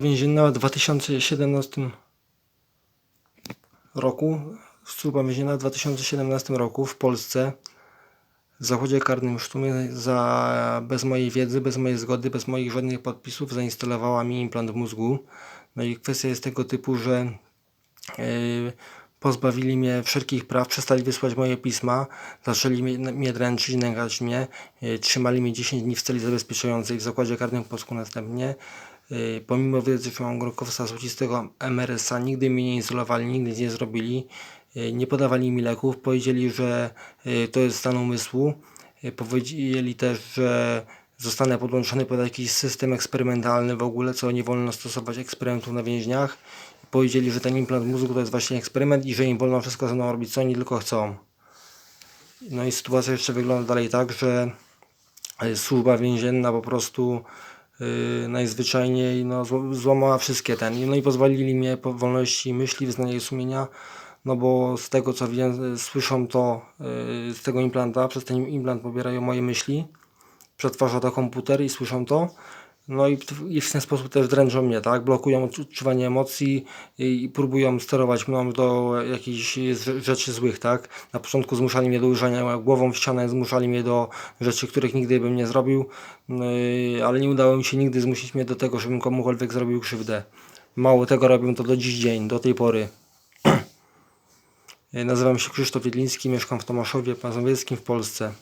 więzienna w 2017 roku, służba więzienna w 2017 roku w Polsce w zakładzie karnym Sztumie za, bez mojej wiedzy, bez mojej zgody, bez moich żadnych podpisów zainstalowała mi implant w mózgu. No i kwestia jest tego typu, że yy, pozbawili mnie wszelkich praw, przestali wysłać moje pisma, zaczęli mnie, dręczyć, nękać mnie, yy, trzymali mnie 10 dni w celi zabezpieczającej w zakładzie karnym w Polsku następnie. Yy, pomimo wiedzy, że mam grokowca złocistego MRSA, nigdy mnie nie izolowali, nigdy nic nie zrobili. Yy, nie podawali mi leków, powiedzieli, że to jest stan umysłu. Powiedzieli też, że zostanę podłączony pod jakiś system eksperymentalny w ogóle, co nie wolno stosować eksperymentów na więźniach. Powiedzieli, że ten implant mózgu to jest właśnie eksperyment i że im wolno wszystko ze mną robić, co oni tylko chcą. No i sytuacja jeszcze wygląda dalej tak, że y, służba więzienna po prostu yy, najzwyczajniej no, zł- złamała wszystkie ten. No i pozwolili mnie po wolności myśli, wyznania i sumienia, no bo z tego co wiem, y, słyszą to yy, z tego implanta, przez ten implant pobierają moje myśli, przetwarza to komputer i słyszą to. No i, i w ten sposób też dręczą mnie, tak? Blokują odczu- odczuwanie emocji i, i próbują sterować mną do jakichś rzeczy złych, tak? Na początku zmuszali mnie do uderzenia głową w ścianę, zmuszali mnie do rzeczy, których nigdy bym nie zrobił, i- ale nie udało mi się nigdy zmusić mnie do tego, żebym komukolwiek zrobił krzywdę. Mało tego robią to do dziś dzień, do tej pory. Nazywam się Krzysztof Jedliński, mieszkam w Tomaszowie Mazowieckim w Polsce.